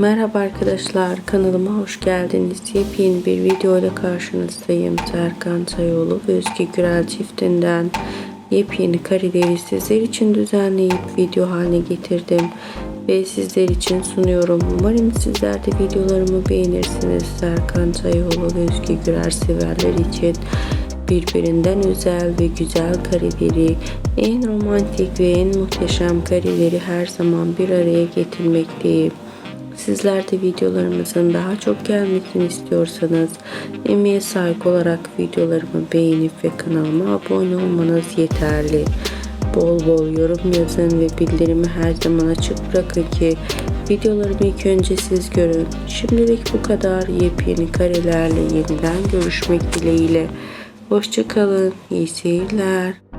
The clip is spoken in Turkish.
Merhaba arkadaşlar kanalıma hoş geldiniz. Yepyeni bir video ile karşınızdayım. Serkan Sayoğlu ve Özge Gürel çiftinden yepyeni kareleri sizler için düzenleyip video haline getirdim ve sizler için sunuyorum. Umarım sizler de videolarımı beğenirsiniz. Serkan Sayoğlu ve Özge Gürel severler için birbirinden özel ve güzel kareleri, en romantik ve en muhteşem kareleri her zaman bir araya getirmekteyim. Sizler de videolarımızın daha çok gelmesini istiyorsanız emeğe saygı olarak videolarımı beğenip ve kanalıma abone olmanız yeterli. Bol bol yorum yazın ve bildirimi her zaman açık bırakın ki videolarımı ilk önce siz görün. Şimdilik bu kadar yepyeni karelerle yeniden görüşmek dileğiyle. Hoşçakalın, iyi seyirler.